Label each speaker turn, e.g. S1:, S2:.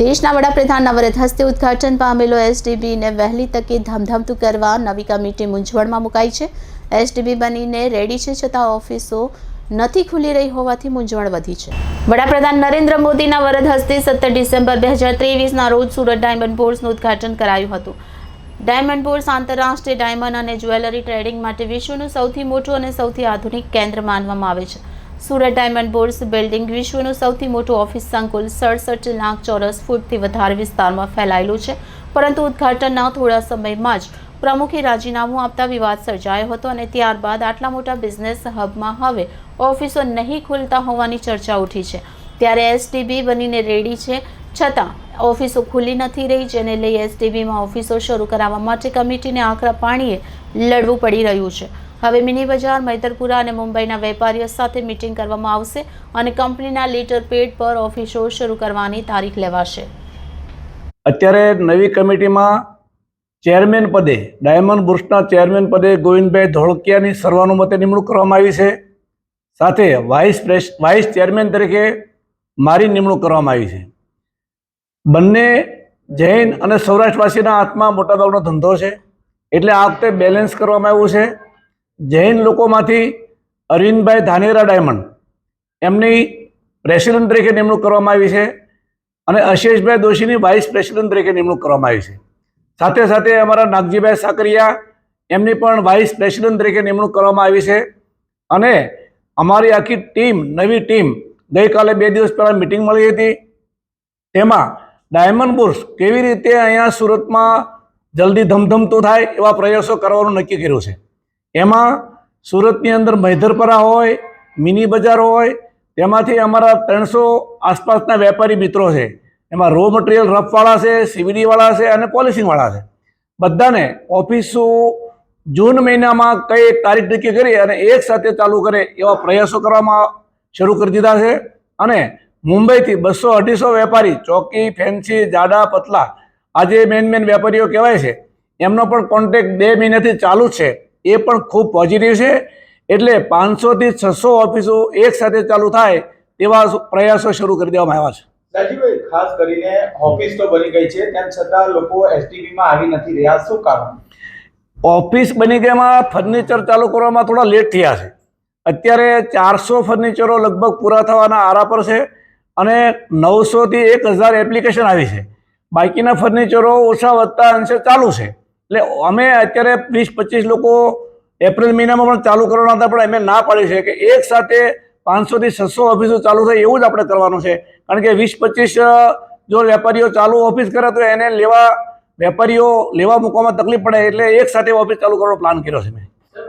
S1: દેશના વડાપ્રધાન નવરત હસ્તે ઉદ્ઘાટન પામેલો એસડીબીને વહેલી તકે ધમધમતું કરવા નવી કમિટી મૂંઝવણમાં મુકાઈ છે. એસડીબી બનીને રેડી છે છતાં ઓફિસો નથી ખુલી રહી હોવાથી મૂંઝવણ વધી છે. વડાપ્રધાન નરેન્દ્ર મોદીના વરદ હસ્તે સત્તર ડિસેમ્બર બે હજાર ત્રેવીસના રોજ સુરત ડાયમંડ બોર્ડ્સનું ઉદઘાટન કરાયું હતું. ડાયમંડ બોર્ડ્સ આંતરરાષ્ટ્રીય ડાયમંડ અને જ્વેલરી ટ્રેડિંગ માટે વિશ્વનું સૌથી મોટું અને સૌથી આધુનિક કેન્દ્ર માનવામાં આવે છે. સુરત ડાયમંડ બોર્સ બિલ્ડિંગ વિશ્વનું સૌથી મોટું ઓફિસ સંકુલ સડસઠ લાખ ચોરસ ફૂટથી વધારે વિસ્તારમાં ફેલાયેલું છે. પરંતુ ઉદ્ઘાટનના થોડા સમયમાં જ પ્રમુખે રાજીનામું આપતા વિવાદ સર્જાયો હતો અને ત્યારબાદ આટલા મોટા બિઝનેસ હબમાં હવે ઓફિસો નહીં ખુલતા હોવાની ચર્ચા ઉઠી છે. ત્યારે એસટીબી બનીને રેડી છે. છતાં ઓફિસો ખુલ્લી નથી રહી, જેને લઈ એસટીબીમાં ઓફિસો શરૂ કરાવવા માટે કમિટીને આકરા પાણીએ લડવું પડી રહ્યું છે. હવે મિની બજાર, મૈદરપુરા અને મુંબઈના વેપારીઓ સાથે મિટિંગ કરવામાં આવશે અને કંપનીના લીટર પેડ પર ઓફિસો શરૂ કરવાની તારીખ લેવાશે.
S2: અત્યારે નવી કમિટીમાં ચેરમેન પદે, ડાયમંડ બુર્સના ચેરમેન પદે ગોવિંદભાઈ ધોળકિયાની સર્વાનુમતે નિમણૂક કરવામાં આવી છે. સાથે વાઇસ પ્રેસ, વાઇસ ચેરમેન તરીકે મારી નિમણૂક કરવામાં આવી છે. બંને જૈન અને સૌરાષ્ટ્રવાસીના હાથમાં મોટાભાગનો ધંધો છે. એટલે આ વખતે બેલેન્સ કરવામાં આવ્યું છે. જૈન લોકોમાંથી અરવિંદભાઈ ધાનેરા ડાયમંડ, એમની પ્રેસિડેન્ટ તરીકે નિમણૂક કરવામાં આવી છે અને અશેષભાઈ દોશીની વાઇસ પ્રેસિડેન્ટ તરીકે નિમણૂક કરવામાં આવી છે. સાથે સાથે અમારા નાગજીભાઈ સાકરિયા, એમની પણ વાઇસ પ્રેસિડેન્ટ તરીકે નિમણૂક કરવામાં આવી છે અને અમારી આખી ટીમ, નવી ટીમ ગઈકાલે બે દિવસ પહેલાં મિટિંગ મળી હતી. તેમાં ડાયમંડ બુર્સ કેવી રીતે અહીંયા સુરતમાં જલ્દી ધમધમતું થાય એવા પ્રયાસો કરવાનું નક્કી કર્યું છે. એમાં સુરતની અંદર મૈધરપરા હોય, મિની બજાર હોય, તેમાંથી અમારા ત્રણસો આસપાસના વેપારી મિત્રો છે. એમાં રો મટીરિયલ રફવાળા છે, સીવીડીવાળા છે અને પોલિશિંગવાળા છે. બધાને ઓફિસો જૂન મહિનામાં કઈ તારીખ નક્કી કરી અને એક સાથે ચાલુ કરે એવા પ્રયાસો કરવામાં શરૂ કરી દીધા છે. અને મુંબઈથી બસો અઢીસો વેપારી, ચોકી, ફેન્સી, જાડા, પતલા આ જે મેન મેન વેપારીઓ કહેવાય છે. એમનો પણ કોન્ટેક્ટ બે મહિનાથી ચાલુ છે. એ પણ ખૂબ પોઝિટિવ છે. એટલે પાંચસોથી છસો ઓફિસો એક સાથે ચાલુ થાય તેવા પ્રયાસો શરૂ કરી દેવામાં આવ્યા છે.
S3: રાજીવભાઈ ખાસ કરીને ઓફિસ તો બની ગઈ છે તેમ છતાં લોકો એસટીબી આવી નથી રહ્યા. શું કારણ?
S2: ઓફિસ બની ગયામાં ફર્નિચર ચાલુ કરવામાં થોડા લેટ થયા છે. અત્યારે ચારસો ફર્નિચરો લગભગ પૂરા થવાના આરા પર છે અને નવસોથી એક હજાર એપ્લિકેશન આવી છે. બાકીના ફર્નિચરો ઓછા વધતા અંશે ચાલુ છે. એટલે અમે અત્યારે વીસ, પચીસ લોકો એપ્રિલ મહિનામાં પણ ચાલુ કરવાના હતા, પણ અમે ના પાડી છે કે એક સાથે પાંચસોથી છસો ઓફિસો ચાલુ થાય એવું જ આપણે કરવાનું છે. કારણ કે વીસ, પચીસ જો વેપારીઓ ચાલુ ઓફિસ કરે તો એને લેવા વેપારીઓ લેવા મૂકવામાં તકલીફ પડે એટલે એક સાથે ઓફિસ ચાલુ કરવાનો પ્લાન કર્યો છે મેં.